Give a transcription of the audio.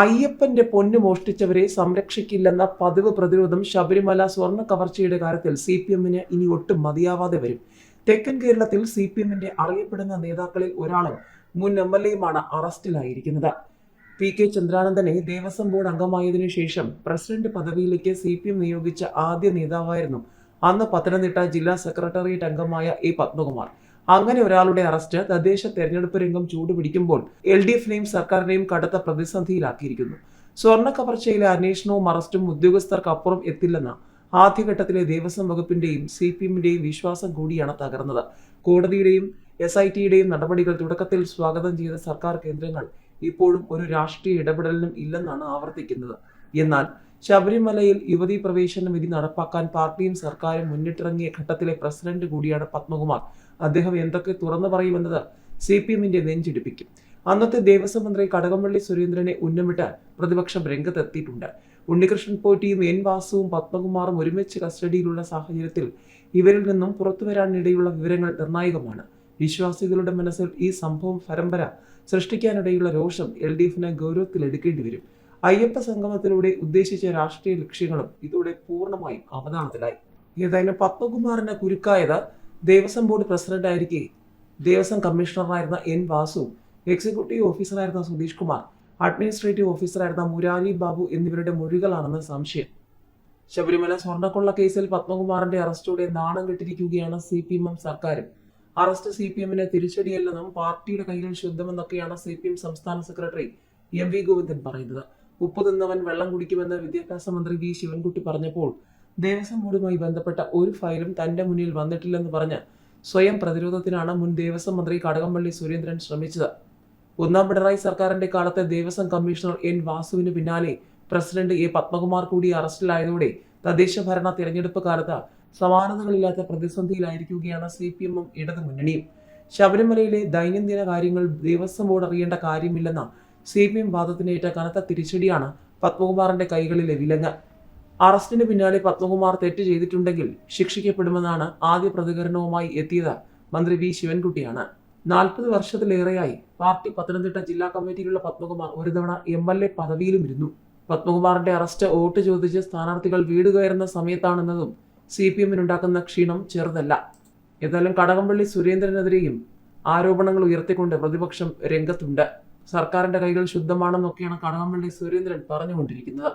അയ്യപ്പന്റെ പൊന്ന് മോഷ്ടിച്ചവരെ സംരക്ഷിക്കില്ലെന്ന പതിവ് പ്രതിരോധം ശബരിമല സ്വർണ കവർച്ചയുടെ കാര്യത്തിൽ സി പി എമ്മിന് ഇനി ഒട്ടും മതിയാവാതെ വരും. തെക്കൻ കേരളത്തിൽ സി പി എമ്മിന്റെ അറിയപ്പെടുന്ന നേതാക്കളിൽ ഒരാളും മുൻ എം എൽ എയുമാണ് അറസ്റ്റിലായിരിക്കുന്നത്. പി കെ ചന്ദ്രാനന്ദനെ ദേവസ്വം ബോർഡ് അംഗമായതിനു ശേഷം പ്രസിഡന്റ് പദവിയിലേക്ക് സി പി എം നിയോഗിച്ച ആദ്യ നേതാവായിരുന്നു അന്ന് പത്തനംതിട്ട ജില്ലാ സെക്രട്ടേറിയറ്റ് അംഗമായ എ പത്മകുമാർ. അങ്ങനെ ഒരാളുടെ അറസ്റ്റ് തദ്ദേശ തെരഞ്ഞെടുപ്പ് രംഗം ചൂടുപിടിക്കുമ്പോൾ എൽ ഡി എഫിനെയും സർക്കാരിനെയും കടുത്ത പ്രതിസന്ധിയിലാക്കിയിരിക്കുന്നു. സ്വർണ കവർച്ചയിലെ അന്വേഷണവും അറസ്റ്റും ഉദ്യോഗസ്ഥർക്കപ്പുറം എത്തില്ലെന്ന ആദ്യഘട്ടത്തിലെ ദേവസ്വം വകുപ്പിന്റെയും സി പി എമ്മിന്റെയും വിശ്വാസം കൂടിയാണ് തകർന്നത്. കോടതിയുടെയും എസ് ഐ ടിയുടെയും നടപടികൾ തുടക്കത്തിൽ സ്വാഗതം ചെയ്ത സർക്കാർ കേന്ദ്രങ്ങൾ ഇപ്പോഴും ഒരു രാഷ്ട്രീയ ഇടപെടലിനും ഇല്ലെന്നാണ് ആവർത്തിക്കുന്നത്. എന്നാൽ ശബരിമലയിൽ യുവതീ പ്രവേശന വിധി നടപ്പാക്കാൻ പാർട്ടിയും സർക്കാരും മുന്നിട്ടിറങ്ങിയ ഘട്ടത്തിലെ പ്രസിഡന്റ് കൂടിയാണ് പത്മകുമാർ. അദ്ദേഹം എന്തൊക്കെ തുറന്നു പറയുമെന്നത് സി പി എമ്മിന്റെ നെഞ്ചിടിപ്പിക്കും. അന്നത്തെ ദേവസ്വം മന്ത്രി കടകംപള്ളി സുരേന്ദ്രനെ ഉന്നമിട്ട് പ്രതിപക്ഷം രംഗത്തെത്തിയിട്ടുണ്ട്. ഉണ്ണികൃഷ്ണൻ പോറ്റിയും എൻ വാസുവും പത്മകുമാറും ഒരുമിച്ച് കസ്റ്റഡിയിലുള്ള സാഹചര്യത്തിൽ ഇവരിൽ നിന്നും പുറത്തുവരാനിടയുള്ള വിവരങ്ങൾ നിർണായകമാണ്. വിശ്വാസികളുടെ മനസ്സിൽ ഈ സംഭവം പരമ്പര സൃഷ്ടിക്കാനിടയുള്ള രോഷം എൽ ഡി എഫിന് ഗൗരവത്തിലെടുക്കേണ്ടി വരും. അയ്യപ്പ സംഗമത്തിലൂടെ ഉദ്ദേശിച്ച രാഷ്ട്രീയ ലക്ഷ്യങ്ങളും ഇതോടെ പൂർണമായും അവതാളത്തിലായി. ഏതായാലും പത്മകുമാറിന്റെ കുരുക്കായത് ദേവസ്വം ബോർഡ് പ്രസിഡന്റ് ആയിരിക്കെ ദേവസ്വം കമ്മീഷണറായിരുന്ന എൻ വാസു എക്സിക്യൂട്ടീവ് ഓഫീസറായിരുന്ന സുധീഷ് കുമാർ അഡ്മിനിസ്ട്രേറ്റീവ് ഓഫീസറായിരുന്ന മുരാരി ബാബു എന്നിവരുടെ മൊഴികളാണെന്ന് സംശയം. ശബരിമല സ്വർണക്കൊള്ള കേസിൽ പത്മകുമാറിന്റെ അറസ്റ്റോടെ നാണം കെട്ടിരിക്കുകയാണ് സി പി എം സർക്കാരും. അറസ്റ്റ് സി പി എമ്മിന് തിരിച്ചടിയല്ലെന്നും പാർട്ടിയുടെ കൈകൾ ശുദ്ധമെന്നൊക്കെയാണ് സി പി എം സംസ്ഥാന സെക്രട്ടറി എം വി ഗോവിന്ദൻ പറയുന്നത്. ഉപ്പ് തിന്നവൻ വെള്ളം കുടിക്കുമെന്ന് വിദ്യാഭ്യാസ മന്ത്രി വി ശിവൻകുട്ടി പറഞ്ഞപ്പോൾ ദേവസ്വം ബോർഡുമായി ബന്ധപ്പെട്ട ഒരു ഫയലും തന്റെ മുന്നിൽ വന്നിട്ടില്ലെന്ന് പറഞ്ഞ് സ്വയം പ്രതിരോധത്തിനാണ് മുൻ ദേവസ്വം മന്ത്രി കടകംപള്ളി സുരേന്ദ്രൻ ശ്രമിച്ചത്. ഒന്നാം പിണറായി സർക്കാരിന്റെ കാലത്തെ ദേവസ്വം കമ്മീഷണർ എൻ വാസുവിന് പിന്നാലെ പ്രസിഡന്റ് എ പത്മകുമാർ കൂടി അറസ്റ്റിലായതോടെ തദ്ദേശ ഭരണ തിരഞ്ഞെടുപ്പ് കാലത്ത് സമാനതകളില്ലാത്ത പ്രതിസന്ധിയിലായിരിക്കുകയാണ് സി പി എമ്മും ഇടതുമുന്നണിയും. ശബരിമലയിലെ ദൈനംദിന കാര്യങ്ങൾ ദേവസ്വം ബോർഡ് അറിയേണ്ട കാര്യമില്ലെന്ന സി പി എം വാദത്തിനേറ്റ കനത്ത തിരിച്ചടിയാണ് പത്മകുമാറിന്റെ കൈകളിലെ വിലങ്ങ്. അറസ്റ്റിന് പിന്നാലെ പത്മകുമാർ തെറ്റ് ചെയ്തിട്ടുണ്ടെങ്കിൽ ശിക്ഷിക്കപ്പെടുമെന്നാണ് ആദ്യ പ്രതികരണവുമായി എത്തിയത് മന്ത്രി വി ശിവൻകുട്ടിയാണ്. നാൽപ്പത് വർഷത്തിലേറെയായി പാർട്ടി പത്തനംതിട്ട ജില്ലാ കമ്മിറ്റിയിലുള്ള പത്മകുമാർ ഒരു തവണ എം എൽ എ പദവിയിലും ഇരുന്നു. പത്മകുമാറിന്റെ അറസ്റ്റ് വോട്ട് ചോദിച്ച് സ്ഥാനാർത്ഥികൾ വീട് കയറുന്ന സമയത്താണെന്നതും സി പി എമ്മിനുണ്ടാക്കുന്ന ക്ഷീണം ചെറുതല്ല. ഏതായാലും കടകംപള്ളി സുരേന്ദ്രനെതിരെയും ആരോപണങ്ങൾ ഉയർത്തിക്കൊണ്ട് പ്രതിപക്ഷം രംഗത്തുണ്ട്. സർക്കാരിന്റെ കൈകൾ ശുദ്ധമാണെന്നൊക്കെയാണ് കടകംപള്ളി സുരേന്ദ്രൻ പറഞ്ഞുകൊണ്ടിരിക്കുന്നത്.